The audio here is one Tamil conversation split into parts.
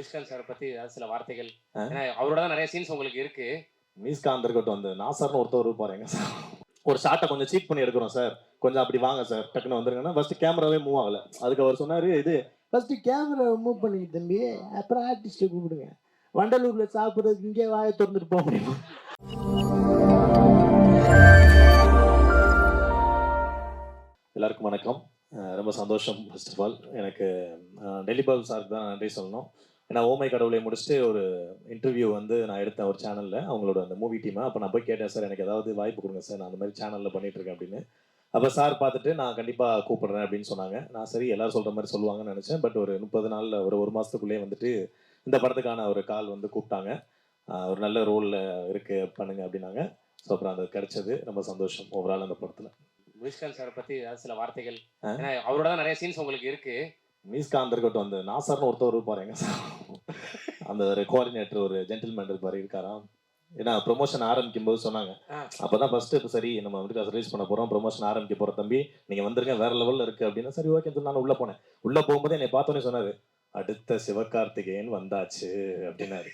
விஷ்காந்த் சார் பத்தி ஏதாவது சில வார்த்தைகள்? ஏன்னா அவரோட தான் நிறைய சீன்ஸ் உங்களுக்கு இருக்கு. மீஸ்காந்த் இருக்கட்டும் அந்த நாசர்னு ஒருத்தர் இருப்பாருங்க சார். ஒரு ஷாட்டை கொஞ்சம் சீட் பண்ணி எடுக்கிறோம் சார். கொஞ்சம் அப்படி வாங்க சார். டக்குன்னு வந்துருங்கன்னா ஃபர்ஸ்ட் கேமராவே மூவ் ஆகல. அதுக்கு அவர் சொன்னாரு இது ஃபர்ஸ்ட் கேமரா மூவ் பண்ணிங்க தம்பி. அப்புறம் ஆர்டிஸ்ட்டை கூப்பிடுங்க. வண்டலூர்ல சாப்பிட்றதுக்கு இங்கே வாயை திறந்துட்டு போக முடியுமா? எல்லாருக்கும் வணக்கம். ரொம்ப சந்தோஷம் ஃபர்ஸ்ட் ஆஃப் ஆல் எனக்கு டெலிபால் சாருக்கு தான் நன்றி சொல்லணும். ஏன்னா ஓமை கடவுளை முடிச்சுட்டு ஒரு இன்டர்வியூ வந்து நான் எடுத்தேன் ஒரு சேனலில் அவங்களோட அந்த மூவி டீமை அப்போ நான் போய் கேட்டேன் சார் எனக்கு ஏதாவது வாய்ப்பு கொடுங்க சார். நான் அந்த மாதிரி சேனலில் பண்ணிட்டு இருக்கேன் அப்படின்னு. அப்போ சார் பார்த்துட்டு நான் கண்டிப்பாக கூப்பிடுறேன் அப்படின்னு சொன்னாங்க. நான் சரி எல்லாரும் சொல்கிற மாதிரி சொல்லுவாங்கன்னு நினச்சேன். பட் ஒரு முப்பது நாளில் ஒரு ஒரு மாதத்துக்குள்ளேயே வந்துட்டு இந்த படத்துக்கான ஒரு கால் வந்து கூப்பிட்டாங்க. ஒரு நல்ல ரோலில் இருக்கு பண்ணுங்க அப்படின்னாங்க. ஸோ அப்புறம் அது கிடைச்சது. ரொம்ப சந்தோஷம் ஓவரால் அந்த படத்தில். விஷ்காந்த் சார் பத்தி ஏதாவது சில வார்த்தைகள்? ஏன்னா அவரோட தான் நிறைய சீன்ஸ் உங்களுக்கு இருக்கு. மீஸ்காந்த் இருக்கட்டும் அந்த நாசர்னு ஒருத்தர் இருப்பாருங்க சார் அந்த ஒரு கோஆர்டினேட்டர் ஒரு ஜென்டில்மேன் இருப்பாரு இருக்காராம் ஏன்னா ப்ரொமோஷன் ஆரம்பிக்கும் போது சொன்னாங்க. அப்பதான் ஃபர்ஸ்ட் இப்போ சரி நம்ம வந்து ரிலீஸ் பண்ண போறோம் ப்ரொமோஷன் ஆரம்பிக்க போறோம் தம்பி. நீங்க வந்துருங்க வேற லெவல்ல இருக்கு அப்படின்னா சரி ஓகே நான் உள்ள போனேன். உள்ள போகும்போது என்னை பார்த்தோன்னே சொன்னாரு அடுத்த சிவகார்த்திகேயன் வந்தாச்சு அப்படின்னாரு.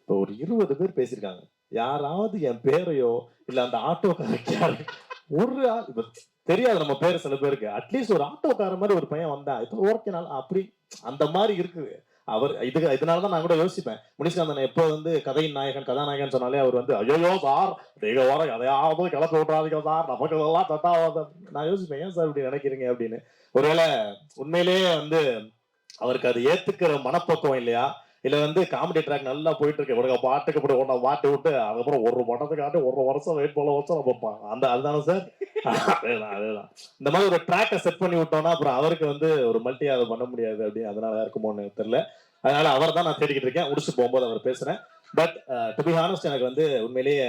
இப்போ ஒரு இருபது பேர் பேசியிருக்காங்க. யாராவது என் பேரையோ இல்ல அந்த ஆட்டோக்காரருக்கு யாரு ஒரு ஆள் தெரியாது நம்ம பேர் சில பேருக்கு. அட்லீஸ்ட் ஒரு ஆட்டோக்கார மாதிரி ஒரு பையன் வந்தா இப்போ ஓகே நாள் அப்படி அந்த மாதிரி இருக்குது. அவர் இது இதனால தான் நான் கூட யோசிப்பேன். முனிஷ்காந்தன் எப்போ வந்து கதையின் நாயகன் கதாநாயகன் சொன்னாலே அவர் வந்து ஐயோ சார் நீங்க வர எதையாவது கிளப்பி விட்றாதீங்க சார். நமக்கு இதெல்லாம் தட்டாவது நான் யோசிப்பேன். ஏன் சார் இப்படி நினைக்கிறீங்க? அப்படின்னு. ஒருவேளை உண்மையிலேயே வந்து அவருக்கு அது ஏத்துக்கிற மனப்பக்குவம் இல்லையா? இல்ல வந்து காமெடி ட்ராக் நல்லா போயிட்டு இருக்கு உனக்கு பாட்டுக்கு போட்டு ஒன்றை மாட்டி விட்டு அதுக்கப்புறம் ஒரு படத்துக்காட்டி ஒரு வருஷம் வெயிட் பண்ண வருஷம் நம்ம அந்த அதுதானே சார் அதேதான் அதேதான். இந்த மாதிரி ஒரு ட்ராக்கை செட் பண்ணி விட்டோம்னா அப்புறம் அவருக்கு வந்து ஒரு மல்டி அதை பண்ண முடியாது அப்படின்னு அதனால இருக்குமோன்னு தெரியல. அதனால அவர் தான் நான் தேடிக்கிட்டு இருக்கேன். முடிச்சு போகும்போது அவர் பேசுறேன். பட் டு பி ஹானஸ்ட் எனக்கு வந்து உண்மையிலேயே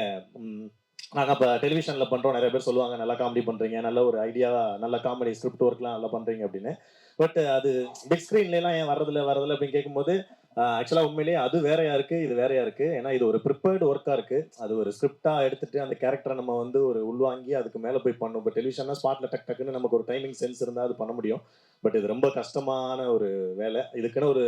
நாங்கள் இப்போ டெலிவிஷனில் பண்ணுறோம் நிறைய பேர் சொல்லுவாங்க நல்லா காமெடி பண்ணுறீங்க நல்ல ஒரு ஐடியா நல்ல காமெடி ஸ்கிரிப்ட் ஒர்க்லாம் நல்லா பண்ணுறீங்க அப்படின்னு. பட் அது பிக் ஸ்க்ரீன்லாம் ஏன் வரதில்ல வரதில்ல அப்படின்னு கேட்கும்போது ஆக்சுவலாக உண்மையிலேயே அது வேறையா இருக்கு இது வேறையா இருக்கு. ஏன்னா இது ஒரு ப்ரிப்பேர்டு ஒர்க்காக இருக்கு. அது ஒரு ஸ்கிரிப்டா எடுத்துட்டு அந்த கேரக்டரை நம்ம வந்து ஒரு உள்வாங்கி அதுக்கு மேலே போய் பண்ணும் இப்போ டெலிவிஷன்னா ஸ்பாட்ல டக் டக்குன்னு நமக்கு ஒரு டைமிங் சென்ஸ் இருந்தால் அது பண்ண முடியும். பட் இது ரொம்ப கஷ்டமான ஒரு வேலை. இதுக்குன்னு ஒரு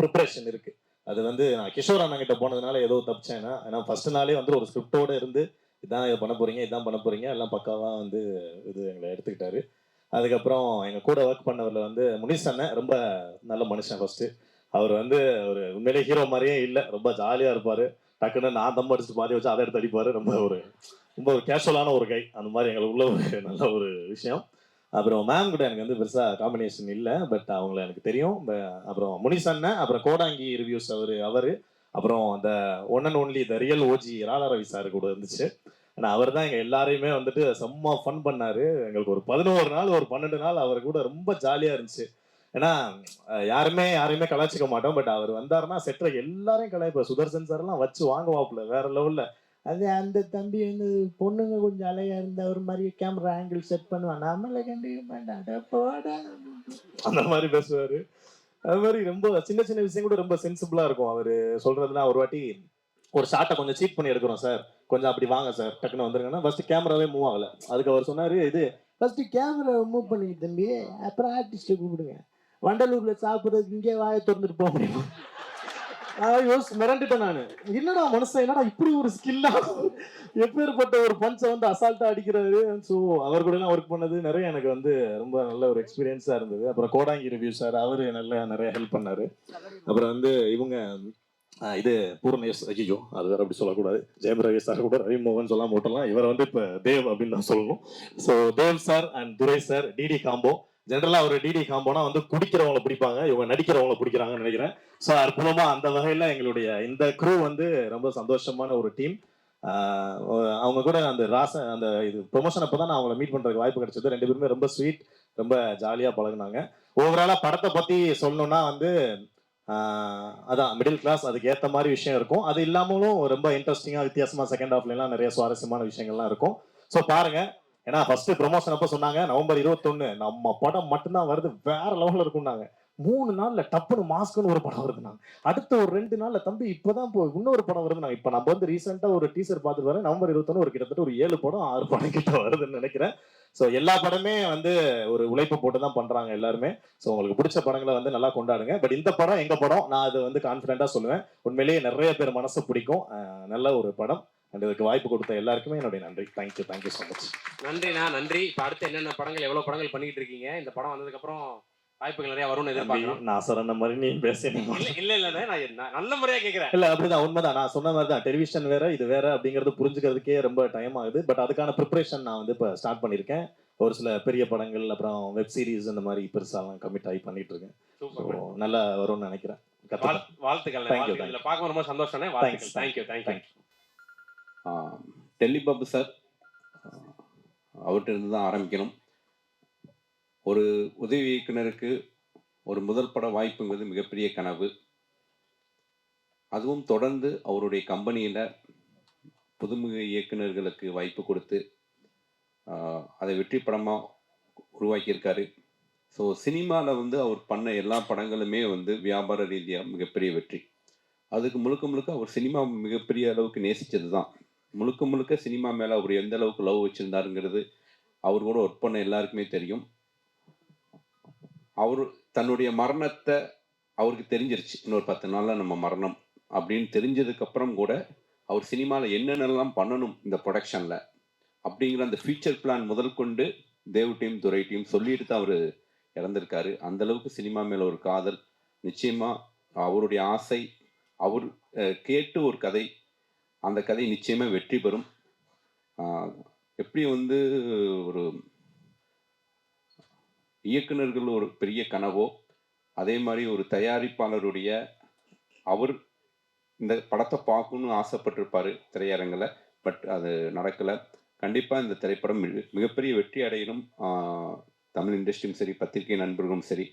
ப்ரிப்பரேஷன் இருக்கு. அது வந்து நான் கிஷோர் அண்ணன் கிட்ட போனதுனால ஏதோ தப்பிச்சேன்னா ஏன்னா ஃபர்ஸ்ட் நாளே வந்து ஒரு ஸ்கிரிப்டோட இருந்து இதான் இதை பண்ண போறீங்க இதான் பண்ண போறீங்க. எல்லாம் பக்காவா வந்து இது எங்களை எடுத்துக்கிட்டாரு. அதுக்கப்புறம் எங்க கூட ஒர்க் பண்ணவர்ல வந்து முனிஷ் அண்ணன் ரொம்ப நல்ல மனுஷன் ஃபர்ஸ்ட் அவர் வந்து ஒரு உண்மையிலே ஹீரோ மாதிரியே இல்லை. ரொம்ப ஜாலியா இருப்பாரு. டக்குன்னு நான் தம் அடிச்சுட்டு பாதி வச்சு அதை எடுத்து அடிப்பாரு. ரொம்ப ஒரு ரொம்ப ஒரு கேஷுவலான ஒரு கை அந்த மாதிரி எங்களுக்குள்ள ஒரு நல்ல ஒரு விஷயம். அப்புறம் மேம் கூட எனக்கு வந்து பெருசா காம்பினேஷன் இல்லை. பட் அவங்கள எனக்கு தெரியும். அப்புறம் முனிஷ் அண்ணன் அப்புறம் கோடாங்கி ரிவ்யூஸ் அவரு அவரு. அப்புறம் அந்த one and only the real OG ராலா Ravi sir கூட இருந்துச்சு. ஆனால் அவர் தான் எங்கள் எல்லாரையுமே வந்துட்டு செம்ம ஃபன் பண்ணாரு. எங்களுக்கு ஒரு பதினோரு நாள் ஒரு பன்னெண்டு நாள் அவர் கூட ரொம்ப ஜாலியாக இருந்துச்சு. ஏன்னா யாருமே யாருமே யாரையுமே கலாய்ச்சிக்க மாட்டோம். பட் அவர் வந்தாருன்னா செட்டில் எல்லாரையும் கலாய்ப்பார் சுதர்சன் சார் எல்லாம் வச்சு வாங்குவாப்புல வேற லெவல்ல அது அந்த தம்பி வந்து பொண்ணுங்க கொஞ்சம் அழகா இருந்த ஒரு மாதிரி கேமரா ஆங்கிள் செட் பண்ணுவான். நம்மள கண்டிக்க மாட்டான். போடா. அந்த மாதிரி பேசுவாரு. அது மாதிரி ரொம்ப சின்ன சின்ன விஷயம் கூட ரொம்ப சென்சிபிளா இருக்கும். அவரு சொல்றதுலாம் ஒரு வாட்டி ஒரு ஷாட்டை கொஞ்சம் சீட் பண்ணி எடுக்கிறோம் சார் கொஞ்சம் அப்படி வாங்க சார் டக்குன்னு வந்துருங்கன்னா ஃபர்ஸ்ட் கேமராவே மூவ் ஆகல. அதுக்கு அவர் சொன்னாரு இது ஃபர்ஸ்ட் கேமரா மூவ் பண்ணிக்க தம்பி. அப்புறம் ஆர்டிஸ்ட்டை கூப்பிடுங்க. வண்டலூர்ல சாப்பிட்றதுக்கு இங்கே வாயை திறந்துட்டு போக முடியுமா? நான் யோசிச்சு மிரண்டுட்டேன் நான். என்னடா மனுஷன் என்னடா இப்படி ஒரு ஸ்கில்லா எப்பேற்பட்ட ஒரு பஞ்சை வந்து அசால்ட்டா அடிக்கிறாரு? ஸோ அவர் கூட எல்லாம் ஒர்க் பண்ணது நிறைய எனக்கு வந்து ரொம்ப நல்ல ஒரு எக்ஸ்பீரியன்ஸா இருந்தது. அப்புறம் கோடாங்கி ரிவ்யூ சார் அவரு நல்லா நிறைய ஹெல்ப் பண்ணாரு. அப்புறம் வந்து இவங்க இது பூர்ணேஷ் ஐயோ அது வேற அப்படி சொல்லக்கூடாது. ஜெயம் ரவி சார் கூட ரவி மோகன் சொல்லாம விட்டலாம் இவர் வந்து இப்ப தேவ் அப்படின்னு தான் சொல்லணும். So Dev sir and Durai sir DD combo ஜென்ரலா ஒரு டிடி காம்போனா வந்து குடிக்கிறவங்கள பிடிப்பாங்க. இவங்க நடிக்கிறவங்கள பிடிக்கிறாங்கன்னு நினைக்கிறேன். ஸோ அற்புதமா அந்த வகையில எங்களுடைய இந்த க்ரூ வந்து ரொம்ப சந்தோஷமான ஒரு டீம் அவங்க கூட அந்த ராச அந்த இது ப்ரொமோஷன் அப்போ தான் நான் அவங்கள மீட் பண்றதுக்கு வாய்ப்பு கிடைச்சது. ரெண்டு பேருமே ரொம்ப ஸ்வீட் ரொம்ப ஜாலியா பழகுனாங்க. ஓவராலா படத்தை பத்தி சொல்லணும்னா வந்து அதான் மிடில் கிளாஸ் அதுக்கு ஏற்ற மாதிரி விஷயம் இருக்கும். அது இல்லாமலும் ரொம்ப இன்ட்ரெஸ்டிங்காக வித்தியாசமாக செகண்ட் ஹாஃப்லாம் நிறைய சுவாரஸ்யமான விஷயங்கள்லாம் இருக்கும். ஸோ பாருங்க ஏன்னா ஃபர்ஸ்ட் ப்ரொமோஷன் அப்போ சொன்னாங்க நவம்பர் இருபத்தொன்னு. நம்ம படம் மட்டும்தான் வருது வேற லெவல்ல இருக்கும்னாங்க. மூணு நாள்ல டப்புனு மாஸ்க்னு ஒரு படம் வருது நான் அடுத்த ஒரு ரெண்டு நாள்ல தம்பி இப்பதான் இப்போ இன்னொரு படம் வருது நான் இப்ப நம்ம வந்து ரீசெண்டா ஒரு டீசர் பார்த்துட்டு வரேன் நவம்பர் இருபத்தொன்னு ஒரு கிட்டத்தட்ட ஒரு ஏழு படம் ஆறு படம் கிட்ட வருதுன்னு நினைக்கிறேன். ஸோ எல்லா படமே வந்து ஒரு உழைப்பு போட்டு தான் பண்றாங்க எல்லாருமே. ஸோ உங்களுக்கு பிடிச்ச படங்களை வந்து நல்லா கொண்டாடுங்க. பட் இந்த படம் எங்க படம்? நான் அது வந்து கான்பிடண்டா சொல்லுவேன். உண்மையிலேயே நிறைய பேர் மனசு பிடிக்கும். நல்ல ஒரு படம். அண்ட் இதுக்கு வாய்ப்பு கொடுத்த எல்லாருக்குமே என்னுடைய நன்றி. தேங்க்யூ தேங்க்யூ ஸோ மச் நன்றிண்ணா நன்றி. இப்போ அடுத்து என்னென்ன படங்கள் எவ்வளவு படங்கள் பண்ணிட்டு இருக்கீங்க? இந்த படம் வந்ததுக்கு அப்புறம் வாய்ப்புகள் நிறைய வரும்னு எதிர்பார்க்கிறோம். நான் சொன்ன மாதிரி நீ பேசுறீங்க இல்ல இல்ல நான் நல்ல முறையா கேக்குறேன். இல்ல அப்படிதான் உண்மைதான். நான் சொன்ன மாதிரி தான் டெலிவிஷன் வேற இது வேற அப்படிங்கறது புரிஞ்சுக்கிறதுக்கே ரொம்ப டைம் ஆகுது. பட் அதுக்கான ப்ரிப்பரேஷன் நான் வந்து இப்போ ஸ்டார்ட் பண்ணியிருக்கேன். ஒரு சில பெரிய படங்கள் அப்புறம் வெப் சீரிஸ் இந்த மாதிரி பெருசாலாம் கமிட் ஆகி பண்ணிட்டு இருக்கேன். நல்லா வரும்னு நினைக்கிறேன். வாழ்த்துக்கள். பார்க்க ரொம்ப சந்தோஷம் Thanks. Thank you thank you Dillibabu Dilli Babu sir அவர்கிட்ட இருந்து தான் ஆரம்பிக்கணும். ஒரு உதவி இயக்குனருக்கு ஒரு முதல் பட வாய்ப்புங்கிறது மிகப்பெரிய கனவு. அதுவும் தொடர்ந்து அவருடைய கம்பெனியில் புதுமுக இயக்குனர்களுக்கு வாய்ப்பு கொடுத்து அதை வெற்றி படமாக உருவாக்கியிருக்காரு. ஸோ சினிமாவில் வந்து அவர் பண்ண எல்லா படங்களுமே வந்து வியாபார ரீதியாக மிகப்பெரிய வெற்றி. அதுக்கு முழுக்க முழுக்க அவர் சினிமா மிகப்பெரிய அளவுக்கு நேசித்தது தான் முழுக்க முழுக்க சினிமா மேலே அவர் எந்த அளவுக்கு லவ் வச்சுருந்தாருங்கிறது அவர் கூட ஒர்க் பண்ண எல்லாருக்குமே தெரியும். அவர் தன்னுடைய மரணத்தை அவருக்கு தெரிஞ்சிருச்சு. இன்னொரு பத்து நாளில் நம்ம மரணம் அப்படின்னு தெரிஞ்சதுக்கப்புறம் கூட அவர் சினிமாவில் என்னென்னலாம் பண்ணணும் இந்த ப்ரொடக்ஷனில் அப்படிங்கிற அந்த ஃபியூச்சர் பிளான் முதல் கொண்டு தேவ் டீம் துரை டீம் சொல்லிட்டு தான் அவர் இறந்திருக்காரு. அந்த அளவுக்கு சினிமா மேலே ஒரு காதல். நிச்சயமாக அவருடைய ஆசை அவர் கேட்டு ஒரு கதை அந்த கதை நிச்சயமாக வெற்றி பெறும். எப்படி வந்து ஒரு இயக்குனர்கள் ஒரு பெரிய கனவோ அதே மாதிரி ஒரு தயாரிப்பாளருடைய அவர் இந்த படத்தை பார்க்கணும்னு ஆசைப்பட்டிருப்பாரு திரையரங்கில் பட் அது நடக்கலை. கண்டிப்பாக இந்த திரைப்படம் மிகப்பெரிய வெற்றி அடையணும் தமிழ் இண்டஸ்ட்ரியும் சரி பத்திரிகை நண்பர்களும் சரி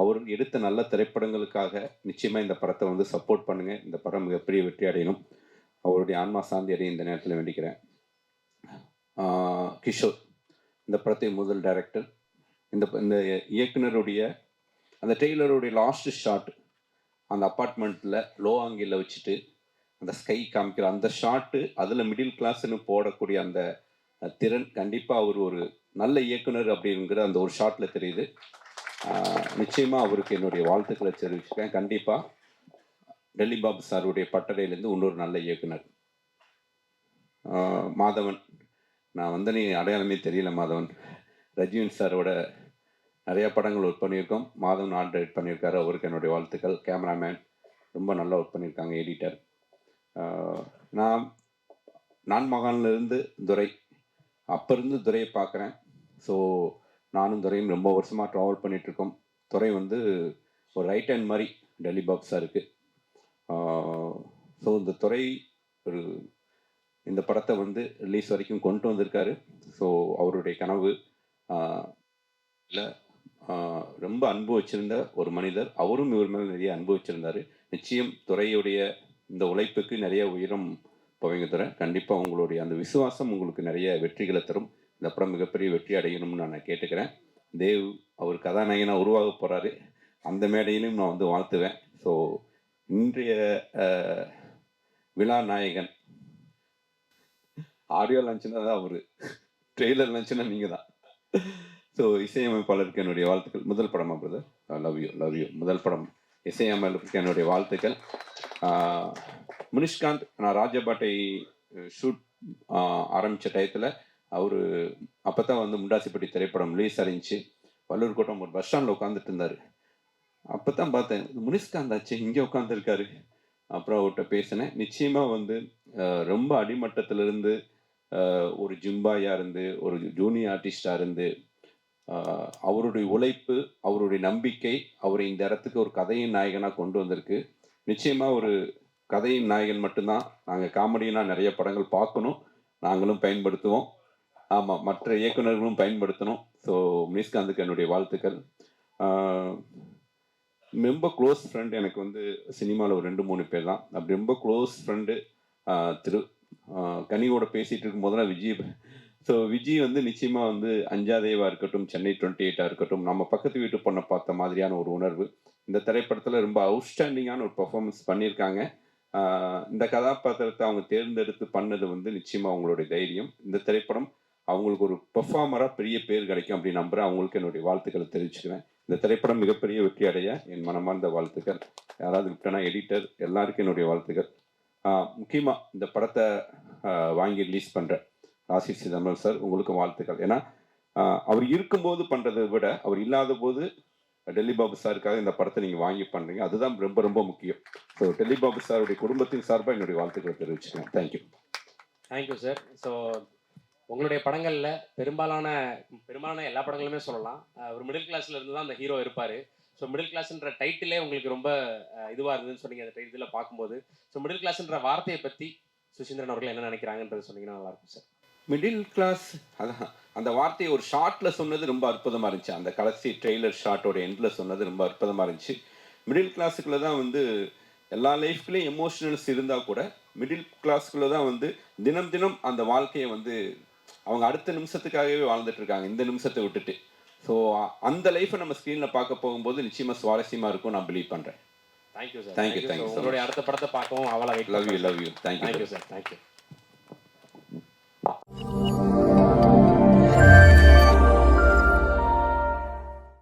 அவர் எடுத்த நல்ல திரைப்படங்களுக்காக நிச்சயமாக இந்த படத்தை வந்து சப்போர்ட் பண்ணுங்கள் இந்த படம் மிகப்பெரிய வெற்றி அடையணும். அவருடைய ஆன்மா சாந்தி அடைய இந்த நேரத்தில் வேண்டிக்கிறேன். கிஷோர் இந்த படத்தை முதல் டைரக்டர் இந்த இந்த இயக்குனருடைய அந்த டெய்லருடைய லாஸ்ட் ஷாட் அந்த அப்பார்ட்மெண்ட்டில் லோ ஆங்கிளில் வச்சுட்டு அந்த ஸ்கை காமிக்கிற அந்த ஷாட்டு அதில் மிடில் கிளாஸ்ன்னு போடக்கூடிய அந்த திறன் கண்டிப்பாக அவர் ஒரு நல்ல இயக்குனர் அப்படிங்கிற அந்த ஒரு ஷாட்டில் தெரியுது. நிச்சயமாக அவருக்கு என்னுடைய வாழ்த்துக்களை தெரிவிச்சுக்கேன் கண்டிப்பாக டெல்லி பாபு சாருடைய பட்டறையிலேருந்து இன்னொரு நல்ல இயக்குனர். மாதவன். நான் வந்து நீ அடையாளமே தெரியல மாதவன். ரஜினி சாரோட நிறையா படங்கள் ஒர்க் பண்ணியிருக்கோம். மாதவன் ஆர்டர் பண்ணியிருக்காரு. அவருக்கு என்னுடைய வாழ்த்துக்கள். கேமராமேன் ரொம்ப நல்லா ஒர்க் பண்ணியிருக்காங்க எடிட்டர் நான் நான் மகான்லேருந்து துரை. அப்போ இருந்து துரையை பார்க்குறேன். ஸோ நானும் துரையும் ரொம்ப வருஷமாக ட்ராவல் பண்ணிகிட்ருக்கோம் துறை வந்து ஒரு ரைட் ஹேண்ட் மாதிரி டெல்லி பாப் இருக்குது ஸோ இந்த துறை ஒரு இந்த படத்தை வந்து ரிலீஸ் வரைக்கும் கொண்டு வந்திருக்காரு. ஸோ அவருடைய கனவு இல்லை ரொம்ப அன்பு வச்சிருந்த ஒரு மனிதர். அவரும் இவர் மேலே நிறைய அன்பு நிச்சயம் துறையுடைய இந்த உழைப்புக்கு நிறைய உயரம் பவங்க துறை கண்டிப்பாக உங்களுடைய அந்த விசுவாசம் உங்களுக்கு நிறைய வெற்றிகளை தரும். இந்த படம் மிகப்பெரிய வெற்றி அடையணும்னு நான் கேட்டுக்கிறேன். தேவ் அவர் கதாநாயகனாக உருவாக போகிறாரு அந்த மேடையிலும் நான் வந்து வாழ்த்துவேன். ஸோ இன்றைய விழா நாயகன். ஆடியோ லான்ச்னா தான் அவர். ட்ரெய்லர் லான்ச்னா நீங்கள் தான். ஸோ இசையமைப்பாளருக்கு என்னுடைய வாழ்த்துக்கள். முதல் படமா brother love you love you முதல் படம் இசையமைப்பாளருக்கு என்னுடைய வாழ்த்துக்கள். முனிஷ்காந்த் நான் ராஜபாட்டை ஷூட் ஆரம்பித்த டயத்தில் அவர் அப்போ தான் வந்து முண்டாசிப்பட்டி திரைப்படம் ரிலீஸ் அறிஞ்சு வள்ளூர் கோட்டம் ஒரு பஸ் ஸ்டாண்டில் உட்காந்துட்டு இருந்தார். அப்போ தான் பார்த்தேன். இது முனிஷ்காந்த் ஆச்சு இங்கே உட்காந்துருக்காரு அப்புறம் அவர்கிட்ட பேசினேன். நிச்சயமாக வந்து ரொம்ப அடிமட்டத்திலிருந்து ஒரு ஜிம்பாயாக இருந்து ஒரு ஜூனியர் ஆர்டிஸ்டாக இருந்து அவருடைய உழைப்பு அவருடைய நம்பிக்கை அவரை இந்த இடத்துக்கு ஒரு கதையின் நாயகனாக கொண்டு வந்திருக்கு. நிச்சயமாக ஒரு கதையின் நாயகன் மட்டும்தான். நாங்கள் காமெடியனாக நிறைய படங்கள் பார்க்கணும். நாங்களும் பயன்படுத்துவோம். ஆமாம் மற்ற இயக்குனர்களும் பயன்படுத்தணும். ஸோ மினிஸ்காந்துக்கு என்னுடைய வாழ்த்துக்கள். ரொம்ப க்ளோஸ் ஃப்ரெண்ட் எனக்கு வந்து சினிமாவில் ஒரு ரெண்டு மூணு பேர் தான் அப்படி ரொம்ப க்ளோஸ் ஃப்ரெண்டு திரு கனியோட பேசிகிட்டு இருக்கும்போதெல்லாம் விஜய் ஸோ விஜய் வந்து நிச்சயமாக வந்து அஞ்சாதேவா இருக்கட்டும் சென்னை டுவெண்ட்டி எயிட்டாக இருக்கட்டும் நம்ம பக்கத்து வீட்டு பொண்ணை பார்த்த மாதிரியான ஒரு உணர்வு. இந்த திரைப்படத்தில் ரொம்ப அவுட்ஸ்டாண்டிங்கான ஒரு பெர்ஃபார்மன்ஸ் பண்ணியிருக்காங்க. இந்த கதாபாத்திரத்தை அவங்க தேர்ந்தெடுத்து பண்ணது வந்து நிச்சயமாக அவங்களுடைய தைரியம். இந்த திரைப்படம் அவங்களுக்கு ஒரு பெர்ஃபார்மராக பெரிய பேர் கிடைக்கும் அப்படின்னு நம்புகிறேன் அவங்களுக்கு என்னுடைய வாழ்த்துக்களை தெரிவிச்சுக்கிறேன். இந்த திரைப்படம் மிகப்பெரிய வெற்றி அடைய என் மனமார்ந்த வாழ்த்துக்கள். யாராவது விட்டனா எடிட்டர் எல்லாருக்கும் என்னுடைய வாழ்த்துக்கள். முக்கியமாக இந்த படத்தை வாங்கி ரிலீஸ் பண்ணுற ராசி சிதம்பரம் சார் உங்களுக்கு வாழ்த்துக்கள். ஏன்னா அவர் இருக்கும்போது பண்ணுறதை விட அவர் இல்லாத போது டெல்லி பாபு சாருக்காக இந்த படத்தை நீங்கள் வாங்கி பண்ணுறீங்க அதுதான் ரொம்ப ரொம்ப முக்கியம். ஸோ டெல்லி பாபு சாருடைய குடும்பத்தின் சார்பாக என்னுடைய வாழ்த்துக்களை தெரிவிச்சுக்கிறேன். தேங்க்யூ தேங்க்யூ சார் ஸோ உங்களுடைய படங்களில் பெரும்பாலான பெரும்பாலான எல்லா படங்களுமே சொல்லலாம். ஒரு மிடில் கிளாஸ்ல இருந்து தான் அந்த ஹீரோ இருப்பார். ஸோ மிடில் கிளாஸ்ன்ற டைட்டிலே உங்களுக்கு ரொம்ப இதுவாக இருந்ததுன்னு சொன்னீங்க. அந்த இதில் பார்க்கும்போது. ஸோ மிடில் கிளாஸ்ன்ற வார்த்தையை பற்றி சுசீந்திரன் அவர்கள் என்ன நினைக்கிறாங்கன்றது சொன்னீங்கன்னா நல்லாயிருக்கும் சார் மிடில் கிளாஸ் அதான். அந்த வார்த்தையை ஒரு ஷார்ட்டில் சொன்னது ரொம்ப அற்புதமாக இருந்துச்சு. அந்த கடைசி ட்ரெய்லர் ஷார்ட்டோட எண்டில் சொன்னது ரொம்ப அற்புதமாக இருந்துச்சு. மிடில் கிளாஸுக்குள்ளே தான் வந்து எல்லா லைஃப்லேயும் எமோஷனல்ஸ் இருந்தால் கூட மிடில் கிளாஸ்க்குள்ள தான் வந்து தினம் தினம் அந்த வாழ்க்கையை வந்து அவங்க அடுத்த நிமிஷத்துக்காகவே வாழ்ந்துட்டு இருக்காங்க. இந்த நிமிஷத்தை விட்டுட்டு. ஸோ அந்த லைஃப்பை நம்ம ஸ்க்ரீனில் பார்க்க போகும்போது நிச்சயமா சுவாரஸ்யமா இருக்கும் நான் பிலீவ் பண்ணுறேன் தேங்க்யூ சார் தேங்க்யூ தேங்க்யூ உங்களுடைய அடுத்த படத்தை பார்க்கவும் அவ்வளோ love you love you thank you thank you sir thank you